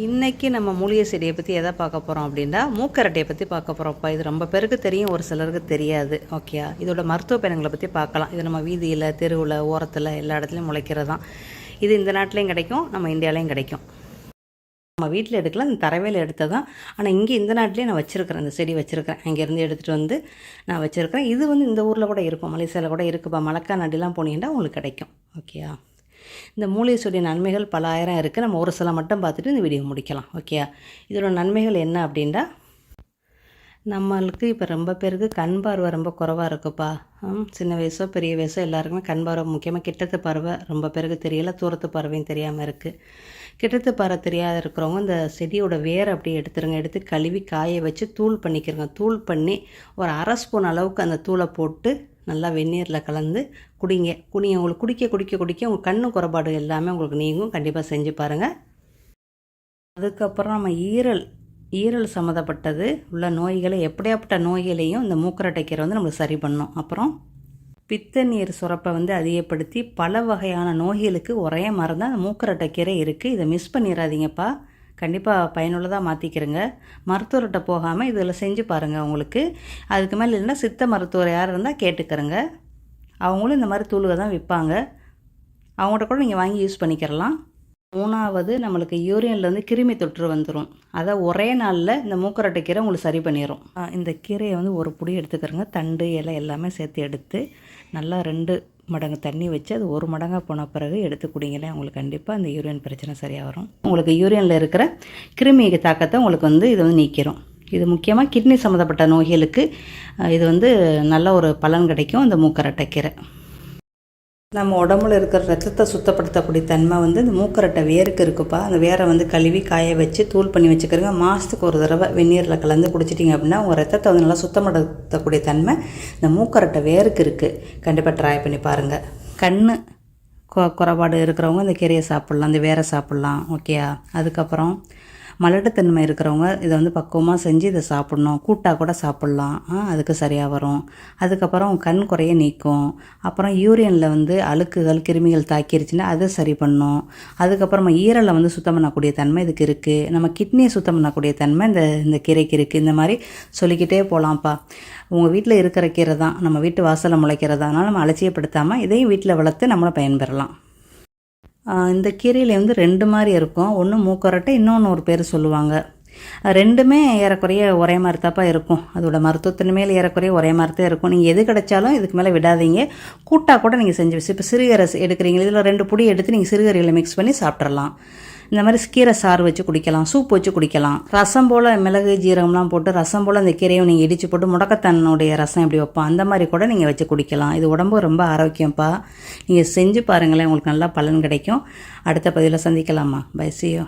இன்றைக்கி நம்ம மூலிகை செடியை பற்றி எதை பார்க்க போகிறோம் அப்படின்னா மூக்கரட்டையை பற்றி பார்க்க போகிறோம்ப்பா இது ரொம்ப பேருக்கு தெரியும் ஒரு சிலருக்கு தெரியாது. ஓகேயா இதோட மருத்துவ பயணங்களை பற்றி பார்க்கலாம். இது நம்ம வீதியில் தெருவில் ஓரத்தில் எல்லா இடத்துலையும் முளைக்கிறது தான் இது இந்த நாட்டிலையும் கிடைக்கும் நம்ம இந்தியாவிலையும் கிடைக்கும். நம்ம வீட்டில் எடுக்கலாம் இந்த தரவையில் எடுத்ததான் ஆனால் இங்கே இந்த நாட்டிலே நான் வச்சுருக்கிறேன் இந்த செடி வச்சுருக்கிறேன். அங்கேருந்து எடுத்துகிட்டு வந்து நான் வச்சுருக்கிறேன். இது வந்து இந்த ஊரில் கூட இருக்கும் மலேசியாவில் கூட இருக்குப்பா. மலக்கா நாட்டிலாம் போனீங்கன்னா உங்களுக்கு கிடைக்கும். ஓகேயா இந்த மூலிகை நன்மைகள் பல ஆயிரம் இருக்குது நம்ம ஒரு சில மட்டும் பார்த்துட்டு இந்த வீடியோ முடிக்கலாம். ஓகேயா இதோட நன்மைகள் என்ன அப்படின்னா நம்மளுக்கு இப்போ ரொம்ப பேருக்கு கண் பார்வை ரொம்ப குறைவாக இருக்குப்பா. ம், சின்ன வயசோ பெரிய வயசோ எல்லாருக்குமே கண் பார்வை முக்கியமாக கிட்டத்து பார்வை ரொம்ப பேருக்கு தெரியல. தூரத்து பார்வையும் தெரியாமல் இருக்குது கிட்டத்து பார்வை தெரியாத இருக்கிறவங்க இந்த செடியோட வேர் அப்படியே எடுத்துருங்க. எடுத்து கழுவி காய வச்சு தூள் பண்ணிக்கிறங்க. தூள் பண்ணி ஒரு அரை ஸ்பூன் அளவுக்கு அந்த தூளை போட்டு நல்லா வெந்நீரில் கலந்து குடிங்க. குடிங்க. உங்களுக்கு குடிக்க குடிக்க குடிக்க உங்கள் கண்ணு குறைபாடு எல்லாமே உங்களுக்கு நீங்கும். கண்டிப்பாக செஞ்சு பாருங்கள் அதுக்கப்புறம் நம்ம ஈரல் ஈரல் சம்மந்தப்பட்டது உள்ள நோய்களை எப்படியாப்பட்ட நோய்களையும் இந்த மூக்கரட்டை கீரை வந்து நம்மளுக்கு சரி பண்ணும். அப்புறம் பித்த நீர் சுரப்பை வந்து அதிகப்படுத்தி பல வகையான நோய்களுக்கு ஒரே மருந்து அந்த மூக்கரட்டை கீரை இருக்குது இதை மிஸ் பண்ணிடாதீங்கப்பா கண்டிப்பாக பயனுள்ளதாக மாற்றிக்கிறேங்க மருத்துவர்கிட்ட போகாமல் இதில் செஞ்சு பாருங்கள் உங்களுக்கு. அதுக்கு மேலே இல்லைன்னா சித்த மருத்துவர் யார் இருந்தால் கேட்டுக்கிறேங்க. அவங்களும் இந்த மாதிரி தூளுக தான் விற்பாங்க அவங்கள்ட்ட கூட நீங்கள் வாங்கி யூஸ் பண்ணிக்கிறலாம். மூணாவது நம்மளுக்கு யூரியன்லேருந்து கிருமி தொற்று வந்துடும் அதை ஒரே நாளில் இந்த மூக்கரட்டை கீரை உங்களுக்கு சரி பண்ணிடும் இந்த கீரையை வந்து ஒரு புடி எடுத்துக்கிறோங்க. தண்டு இலை எல்லாமே சேர்த்து எடுத்து நல்லா ரெண்டு மடங்கு தண்ணி வச்சு அது ஒரு மடங்காக போன பிறகு எடுத்து குடிங்களேன் உங்களுக்கு கண்டிப்பாக அந்த யூரியன் பிரச்சனை சரியாக வரும். உங்களுக்கு யூரியனில் இருக்கிற கிருமி தாக்கத்தை உங்களுக்கு வந்து இது வந்து நீக்கிரும். இது முக்கியமாக கிட்னி சம்மந்தப்பட்ட நோய்களுக்கு இது வந்து நல்ல ஒரு பலன் கிடைக்கும் இந்த மூக்கரட்டை கீரை. நம்ம உடம்புல இருக்கிற ரத்தத்தை சுத்தப்படுத்தக்கூடிய தன்மை வந்து இந்த மூக்கரட்டை வேருக்கு இருக்குப்பா. அந்த வேரை வந்து கழுவி காய வச்சு தூள் பண்ணி வச்சுக்கிறங்க மாதத்துக்கு ஒரு தடவை வெந்நீரில் கலந்து குடிச்சிட்டிங்க அப்படின்னா உங்கள் ரத்தத்தை வந்து நல்லா சுத்தப்படுத்தக்கூடிய தன்மை இந்த மூக்கரட்டை வேருக்கு இருக்குது கண்டிப்பாக ட்ரை பண்ணி பாருங்கள் கண் கொ குறைபாடு இருக்கிறவங்க இந்த கீரையை சாப்பிட்லாம் இந்த வேரை சாப்பிட்லாம் ஓகேயா அதுக்கப்புறம் மலட்டுத்தன்மை இருக்கிறவங்க இதை வந்து பக்குவமாக செஞ்சு இதை சாப்பிட்ணும். கூட்டாக கூட சாப்பிட்லாம். ஆ, அதுக்கு சரியாக வரும். அதுக்கப்புறம் கண் குறைய நீக்கும். அப்புறம் யூரியனில் வந்து அழுக்குகள் கிருமிகள் தாக்கிருச்சுன்னா அதை சரி பண்ணும். அதுக்கப்புறமா ஈரலை வந்து சுத்தம் பண்ணக்கூடிய தன்மை இதுக்கு இருக்குது நம்ம கிட்னியை சுத்தம் பண்ணக்கூடிய தன்மை இந்த இந்த கீரைக்கு இருக்குது இந்த மாதிரி சொல்லிக்கிட்டே போகலாம்ப்பா உங்கள் வீட்டில் இருக்கிற கீரை தான். நம்ம வீட்டு வாசலில் முளைக்கிறதானால நம்ம அலட்சியப்படுத்தாமல் இதையும் வீட்டில் வளர்த்து நம்மளை பயன்பெறலாம். இந்த கீரையில் வந்து ரெண்டு மாதிரி இருக்கும். ஒன்று மூக்கரட்டை இன்னொன்று ஒரு பேர் சொல்லுவாங்க. ரெண்டுமே ஏறக்குறைய ஒரே மாதிரி தாப்பா இருக்கும். அதோட மருத்துவத்தின் மேல் ஏறக்குறைய ஒரே மாதிரி தான் இருக்கும். நீங்கள் எது கிடைச்சாலும் இதுக்கு மேலே விடாதீங்க. கூட்டாக கூட நீங்கள் செஞ்சு இப்போ சிறுகரை எடுக்கிறீங்க. இதில் ரெண்டு பொடி எடுத்து நீங்கள் சிறுகரையில் மிக்ஸ் பண்ணி சாப்பிட்றலாம் இந்த மாதிரி கீரை சாறு வச்சு குடிக்கலாம் சூப் வச்சு குடிக்கலாம். ரசம் போல் மிளகு ஜீரகம்லாம் போட்டு ரசம் போல் அந்த கீரையை நீங்கள் இடித்து போட்டு முடக்கத்தன்னுடைய ரசம் எப்படி வைப்போம் அந்த மாதிரி கூட நீங்கள் வச்சு குடிக்கலாம். இது உடம்பு ரொம்ப ஆரோக்கியம்ப்பா. நீங்கள் செஞ்சு பாருங்களேன் உங்களுக்கு நல்லா பலன் கிடைக்கும். அடுத்த பதிவில் சந்திக்கலாமா பை சியோ